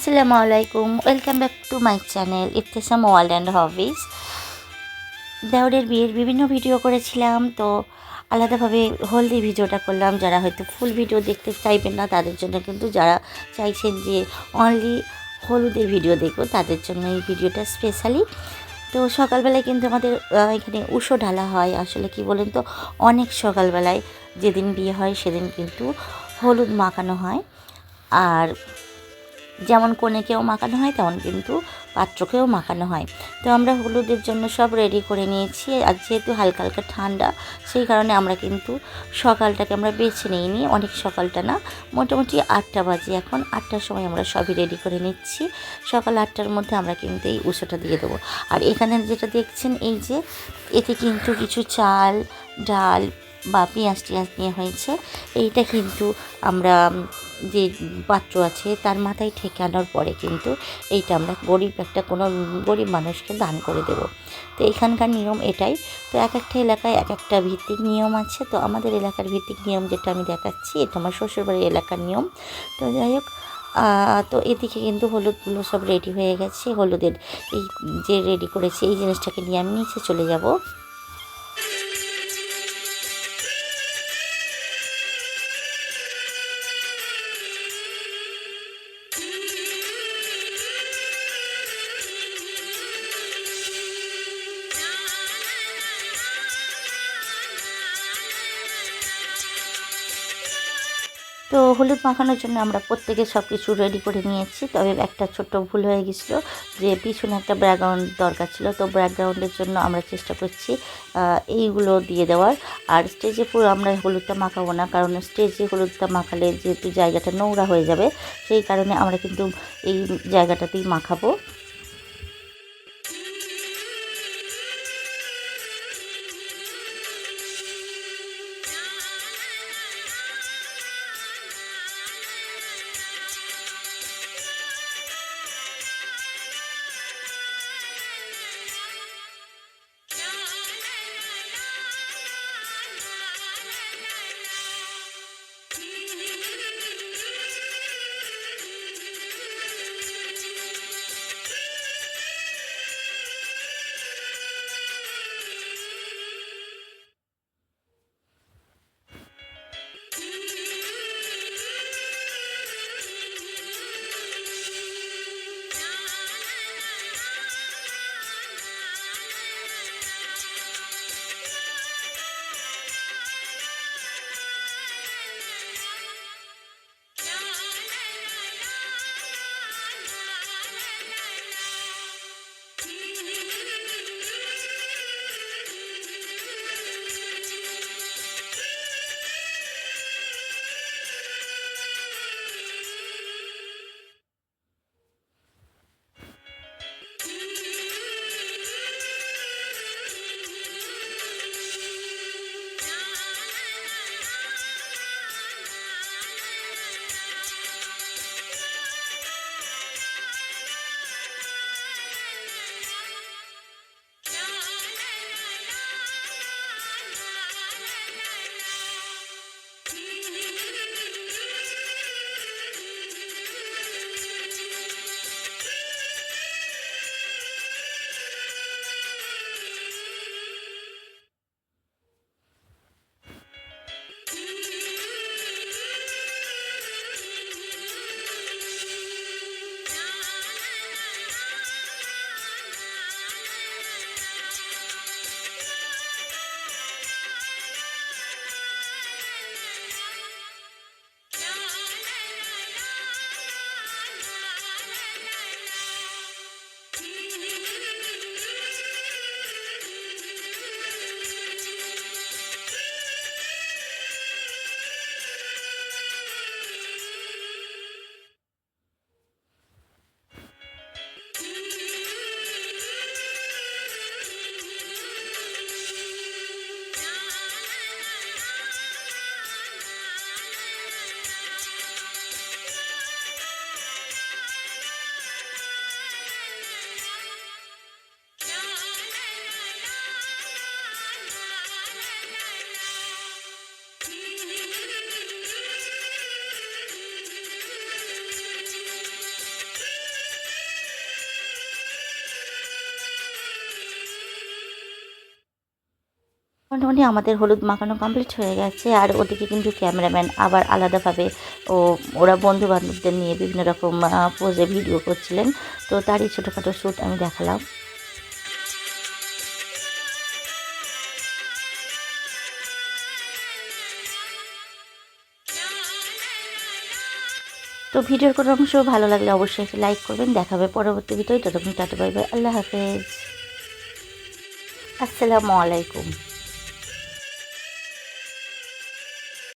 আসসালামু আলাইকুম। Welcome back to my channel Iftesam world and hobbies দেওরের বিয়ের বিভিন্ন ভিডিও করেছিলাম, তো আলাদাভাবে হলদি ভিডিওটা করলাম। যারা হয়তো ফুল ভিডিও দেখতে চাইবেন না, তাদের জন্য কিন্তু যারা চাইছেন যে অনলি হলুদের ভিডিও দেখব, তাদের জন্য এই ভিডিওটা স্পেশালি তো সকালবেলায় কিন্তু আমাদের এখানে উষো ঢালা হয়। আসলে কি বলেন তো, অনেক সকালবেলায় যেদিন বিয়ে হয়, সেদিন কিন্তু হলুদ মাখানো হয়। আর যেমন কনেকেও মাখানো হয়, তেমন কিন্তু পাত্রকেও মাখানো হয়। তো আমরা হলুদের জন্য সব রেডি করে নিয়েছি। আর যেহেতু হালকা হালকা ঠান্ডা, সেই কারণে আমরা কিন্তু সকালটাকে আমরা বেছে নিইনি। অনেক সকালটা না, মোটামুটি আটটা বাজে এখন। আটটার সময় আমরা সবই রেডি করে নিচ্ছি। সকাল আটটার মধ্যে আমরা কিন্তু এই উষোটা দিয়ে দেবো। আর এখানে যেটা দেখছেন, এই যে এতে কিন্তু কিছু চাল, ডাল বা পেঁয়াজ টিয়াজ নিয়ে হয়েছে। এইটা কিন্তু আমরা যে পাত্র আছে তার মাথায় ঠেকানোর পরে কিন্তু এইটা আমরা গরিব একটা কোনো গরিব মানুষকে দান করে দেব। তো এখানকার নিয়ম এটাই। তো এক একটা এলাকায় এক একটা ভিত্তিক নিয়ম আছে। তো আমাদের এলাকার ভিত্তিক নিয়ম যেটা আমি দেখাচ্ছি, এটা আমার শ্বশুরবাড়ির এলাকার নিয়ম। তো যাই হোক তো এদিকে কিন্তু হলুদগুলো সব রেডি হয়ে গেছে। হলুদের এই যে রেডি করেছি, এই জিনিসটাকে নিয়ে আমি নিচে চলে যাব। তো হলুদ মাখানোর জন্য আমরা প্রত্যেকে সব কিছু রেডি করে নিয়েছি। তবে একটা ছোট্ট ভুল হয়ে গেছিল যে পিছনে একটা ব্যাকগ্রাউন্ড দরকার ছিল। তো ব্যাকগ্রাউন্ডের জন্য আমরা চেষ্টা করছি এইগুলো দিয়ে দেওয়ার। আর স্টেজে পুরো আমরা হলুদটা মাখাবো না, কারণ স্টেজে হলুদটা মাখালে যেহেতু জায়গাটা নোংরা হয়ে যাবে, সেই কারণে আমরা কিন্তু এই জায়গাটাতেই মাখাবো। মোটামুটি আমাদের হলুদ মাখানো কমপ্লিট হয়ে গেছে, আর ওদিকে কিন্তু ক্যামেরাম্যান আবার আলাদাভাবে ও ওরা বন্ধু বান্ধবদের নিয়ে বিভিন্ন রকম পোজে ভিডিও করছিলেন। তো তারই ছোটোখাটো শ্যুট আমি দেখালাম। তো ভিডিওর কোনো অংশ ভালো লাগলে অবশ্যই লাইক করবেন। দেখাবে পরবর্তী ভিডিও ততক্ষণ টাটা বাই বাই আল্লাহ হাফেজ। আসসালামু আলাইকুম।